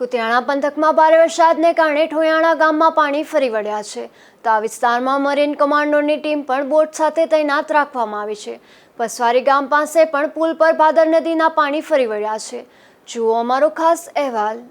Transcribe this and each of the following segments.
કુતિયાણા પંથકમાં ભારે વરસાદને કારણે ઠોયાણા ગામમાં પાણી ફરી વળ્યા છે. તો આ વિસ્તારમાં મરીન કમાન્ડોની ટીમ પણ બોટ સાથે તૈનાત રાખવામાં આવી છે. પસવારી ગામ પાસે પણ પુલ પર ભાદર નદીના પાણી ફરી વળ્યા છે. જુઓ અમારો ખાસ અહેવાલ.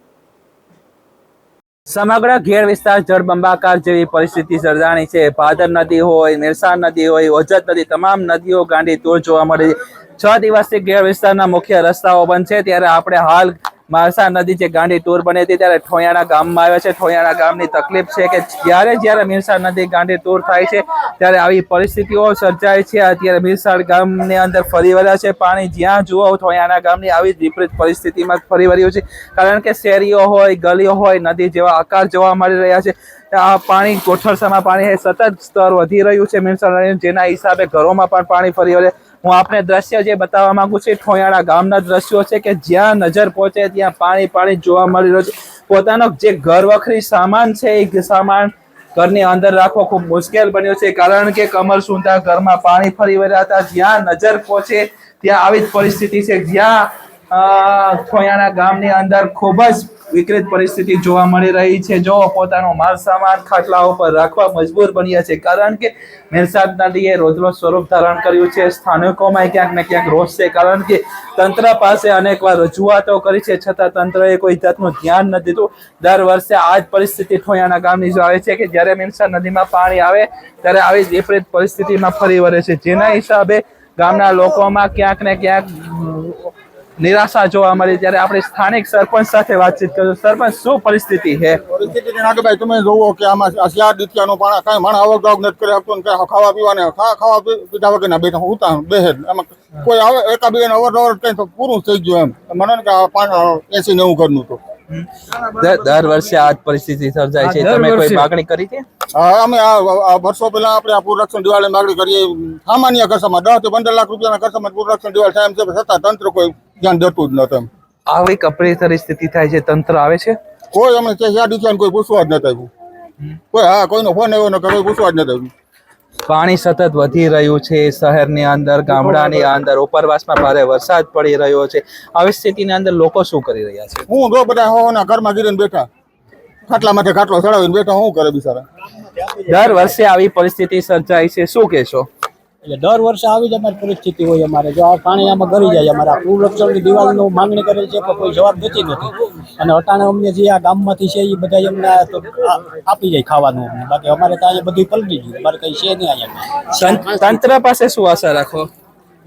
સમગ્ર ઘેર વિસ્તાર જળબંબાકાર જેવી પરિસ્થિતિ સર્જાણી છે. ભાદર નદી હોય મેરસાણ નદી હોય, ઓજત નદી, તમામ નદીઓ ગાંડી તૂર જોવા મળે. છે છ દિવસથી ઘેર વિસ્તારના મુખ્ય રસ્તાઓ બંધ છે. ત્યારે આપણે હાલ મારસા નદી જે ગાંડી ટૂર બની હતી ત્યારે ઠોયાણા ગામમાં આવે છે. ઠોયાણા ગામની તકલીફ છે કે જ્યારે જ્યારે મિરસા નદી ગાંડી ટૂર થાય છે ત્યારે આવી પરિસ્થિતિઓ સર્જાય છે. અત્યારે મિરસાડ ગામની અંદર ફરી વળ્યા છે. પાણી જ્યાં જુઓ ઠોયાણા ગામની આવી વિપરીત પરિસ્થિતિમાં ફરી વળ્યું છે. કારણ કે શેરીઓ હોય, ગલીઓ હોય, નદી જેવા આકાર જોવા મળી રહ્યા છે. આ પાણી કોઠરસામાં પાણી સતત સ્તર વધી રહ્યું છે. મિરસાડ જેના હિસાબે ઘરોમાં પણ પાણી ફરી વળે હું આપને દ્રશ્ય જે બતાવવા માંગુ છું ઠોયાળા ગામના દ્રશ્યો છે કે જ્યાં નજર પહોંચે ત્યાં પાણી પાણી જોવા મળી રહ્યું છે. પોતાનો જે ઘર વખરી સામાન છે એ સામાન ઘરની અંદર રાખવો ખૂબ મુશ્કેલ બન્યો છે. કારણ કે કમર સુંધા ઘરમાં પાણી ફરી વળ્યા હતા. જ્યાં નજર પહોંચે ત્યાં આવી જ પરિસ્થિતિ છે. જ્યાં અ, ગામની અંદર ખૂબ જ વિકૃત પરિસ્થિતિ જોવા મળી રહી છે. જો પોતાનો માલ સામાન ખાટલા ઉપર રાખવા મજબૂર બન્યા છે કારણ કે મેરસાદ નદીએ રોજનું સ્વરૂપ ધારણ કર્યું છે. સ્થાનિકોમાં ક્યાંક ને ક્યાંક રોષ છે કારણ કે તંત્ર પાસે અનેકવાર રજૂઆતો કરી છે. છતાં તંત્રએ કોઈ જાતનું ધ્યાન ન દીધું. દર વર્ષે આ જ પરિસ્થિતિ ઠોયાના ગામની જો આવે છે કે જ્યારે મેરસાદ નદીમાં પાણી આવે ત્યારે આવી જ વિપરીત પરિસ્થિતિમાં ફરી વળે છે. જેના હિસાબે ગામના લોકોમાં ક્યાંક ને ક્યાંક નિરાશા જોવા મળી ત્યારે આપણે સ્થાનિક સરપંચ સાથે વાતચીત કરીશું સરપંચ શું પરિસ્થિતિ છે? પરિસ્થિતિ નાગભાઈ તમે જોવો કે આમાં આ ચાર પણ કાંઈ માણસ આવક જાવક નથી કરી આપતો ને ખાવા પીવાને ખા ખાવા પી- પીધા વગરના બેઠા ઉતા બેહે. એમાં કોઈ આવે એકા બે અવર કઈ તો પૂરું થઈ ગયું એમ. મને કે આ પાંચ એસી નેવું ઘરનું તો. દર વર્ષે આ પરિસ્થિતિ સર્જાય છે. તમે કોઈ માગણી કરી છે? હા, અમે આ આ વર્ષો પહેલા આપણે આ પૂરરક્ષણ દિવાળી માગણી કરીએ. સામાન્ય ખર્ચમાં દસથી પંદર લાખ રૂપિયાના ખર્ચમાં પૂરરક્ષણ દિવાળી થાય એમ છે છતાં તંત્ર કોઈ ધ્યાન દેતું જ નતું આવી કપરી પરિસ્થિતિ થાય છે તંત્ર આવે છે? કોઈ અમને કે યાદ દીકરાને કોઈ પૂછવા જ નથી આવ્યું. કોઈ હા કોઈનો ફોન આવ્યો ને કોઈ પૂછવા જ નથી આવ્યું. પાણી સતત વધી રહ્યું છે શહેરની અંદર ગામડાની અંદર ઉપરવાસમાં ભારે વરસાદ પડી રહ્યો છે. આવી સ્થિતિની અંદર લોકો શું કરી રહ્યા છે? હું જો બધા હોવાના ઘરમાં ગીરીને બેઠા. ખાટલા માટે ખાટલો ચડાવીને બેઠા હું કરે બિચારા? દર વર્ષે આવી પરિસ્થિતિ સર્જાય છે શું કહેશો? એટલે દર વર્ષે આવી જ અમારી પરિસ્થિતિ હોય અમારે. જો આ પાણી આમાં ગરી જાય અમારા પૂરરક્ષણની દિવાલનો માંગણી કરેલ છે પણ કોઈ જવાબ દેતી નથી. અને અટાણે અમને જે આ ગામમાંથી છે એ બધા અમને આપી જાય ખાવાનું. અમને બાકી અમારે ત્યાં અહીંયા બધું પલટી ગયું. અમારે કઈ છે નહીં અહીંયા. તંત્ર પાસે શું આશા રાખો?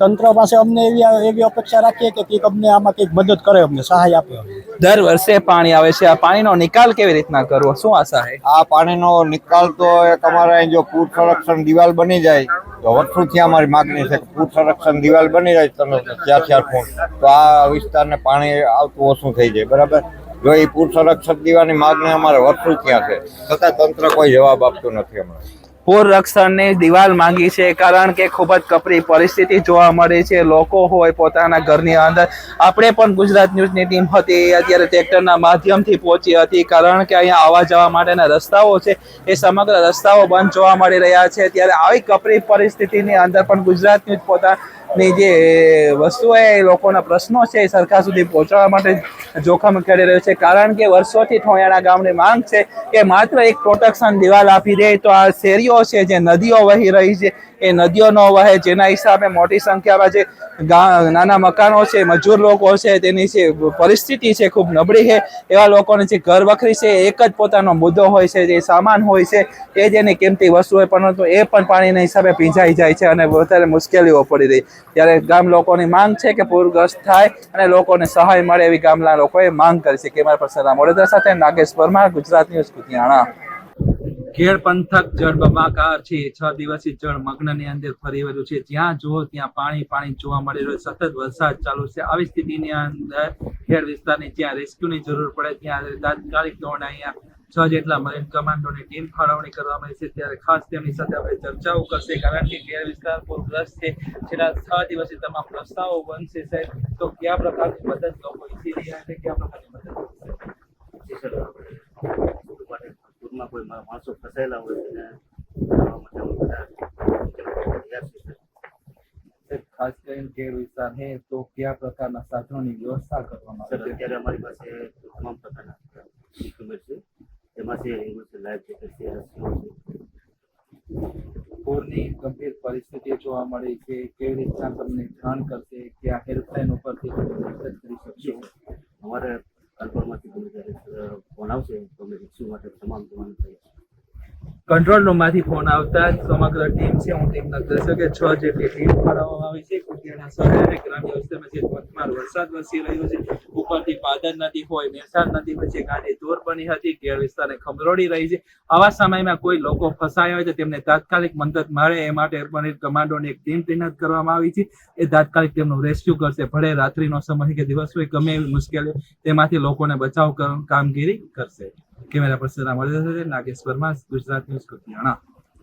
તંત્ર પાસે અમને એવી એવી અપેક્ષા રાખીએ કે કંઈક અમને આમાં કંઈક મદદ કરે અમને સહાય આપે દર વર્ષે પાણી આવે છે. આ પાણીનો નિકાલ કેવી રીતના કરવો? શું આશા છે? આ પાણીનો નિકાલ તો એક અમારે જો પૂર સંરક્ષણ દિવાલ બની જાય તો વર્ષોથી અમારી માગણી છે કે પૂર સંરક્ષણ દિવાલ બની જાય તમે ચાર ચાર ફૂટ તો આ વિસ્તારને પાણી આવતું ઓછું થઈ જાય, બરાબર? જો એ પૂર સંરક્ષણ દીવાની માગણી અમારે વર્ષો ત્યાં છે. છતાં તંત્ર કોઈ જવાબ આપતું નથી હમણાં. પૂર રક્ષણની દિવાલ માંગી છે કારણ કે ખૂબ જ કપરી પરિસ્થિતિ જોવા મળે છે. લોકો હોય પોતાના ઘરની અંદર. આપણે પણ ગુજરાત ન્યૂઝની ટીમ હતી. અત્યારે ટ્રેક્ટરના માધ્યમથી પહોંચી હતી કારણ કે અહીંયા આવવા જવા માટેના રસ્તાઓ છે. એ સમગ્ર રસ્તાઓ બંધ જોવા મળી રહ્યા છે. ત્યારે આવી કપરી પરિસ્થિતિની અંદર પણ ગુજરાત ન્યૂઝ પોતાની જે વસ્તુઓ એ લોકોના પ્રશ્નો છે એ સરકાર સુધી પહોંચાડવા માટે જોખમ કરી રહ્યો છે. કારણ કે વર્ષોથી ઠોયાણા ગામની માંગ છે કે માત્ર એક પ્રોટેક્શન દિવાલ આપી દે તો આ શેરીઓ છે જે નદીઓ વહી રહી છે, એ નદીઓ ન વહે. જેના હિસાબે મોટી સંખ્યામાં જે નાના મકાનો છે, મજૂર લોકો છે, તેની જે પરિસ્થિતિ છે ખૂબ નબળી છે. એવા લોકોને જે ઘર વખરી છે, એક જ પોતાનો મુદ્દો હોય છે, જે સામાન હોય છે, એ જ એની કિંમતી વસ્તુ હોય, પરંતુ એ પણ પાણીના હિસાબે ભીંજાઈ જાય છે અને વધારે મુશ્કેલીઓ પડી રહી. ત્યારે ગામ લોકોની માંગ છે કે પૂરગ્રસ્ત થાય અને લોકોને સહાય મળે એવી ગામના લોકોએ માંગ કરી છે. કેમેરા પર્સન રામ સાથે નાગેશ પરમાર, ગુજરાત ન્યૂઝ, કુતિયાણા. ખેડ પંથક જળ બબાકાર છે. છ દિવસથી જળ મગ્નની અંદર ફરી વળ્યું છે. જ્યાં જુઓ ત્યાં પાણી પાણી જોવા મળી રહ્યું. સતત વરસાદ ચાલુ છે. આવી સ્થિતિની અંદર ખેડ વિસ્તારની જ્યાં રેસ્ક્યુની જરૂર પડે, ત્યાં તાત્કાલિક ધોરણે અહીંયા છ જેટલા મરીન કમાન્ડોની ટીમ ફાળવણી કરવામાં આવી છે. ત્યારે ખાસ તેમની સાથે આપણે ચર્ચાઓ કરશે કારણ કે કેર વિસ્તાર પૂરગ્રસ્ત છે. છેલ્લા છ દિવસથી તમામ રસ્તાઓ બનશે સાહેબ. તો કયા પ્રકારની મદદ લોકો ઈચ્છી રહ્યા છે કયા પ્રકારની મદદ પૂરમાં કોઈ માણસો ફસાયેલા હોય તેને ખાસ કરીને ખેડ વિસ્તાર છે તો કયા પ્રકારના સાધનોની વ્યવસ્થા કરવામાં આવે? છે અત્યારે અમારી પાસે તમામ પ્રકારના લાઈફ જેકેટ છે જે છે. પૂરની ગંભીર પરિસ્થિતિ જોવા મળી છે કેવી રીતના તમને જાણ કરશે કે આ હેલ્પલાઇન ઉપરથી તમે મદદ કરી શકશો? અમારે કંટ્રોલમાંથી તમે જ્યારે ફોન આવશે તો અમે રેસ્ક્યુ માટે તમામ જવાનું થઈએ કંટ્રોલ રૂમમાંથી ફોન આવતા જ સમગ્ર ટીમ છે, હું ટીમના દર્શકે છ. જેટલી ટીમ ફાળવવામાં આવી છે. કુતિયાણા શહેર ગ્રામ્ય વિસ્તારમાં જે ધોધમાર વરસાદ વરસી રહ્યો છે. ઉપરથી પાદર નદી હોય મેસાણ નદી વચ્ચે ગાડી દૂર બની હતી. ઘેર વિસ્તારને ખમરોડી રહી છે. આવા સમયમાં કોઈ લોકો ફસાયા હોય તો તેમને તાત્કાલિક મદદ મળે. એ માટે એરપોર્ટ કમાન્ડોની એક ટીમ તૈનાત કરવામાં આવી છે. એ તાત્કાલિક તેમનું રેસ્ક્યુ કરશે. ભલે રાત્રિનો સમય કે દિવસ હોય ગમે એવી મુશ્કેલી તેમાંથી લોકોને બચાવ કામગીરી કરશે. Camera person Amar Nagesh Verma Gujarat news Kutiyana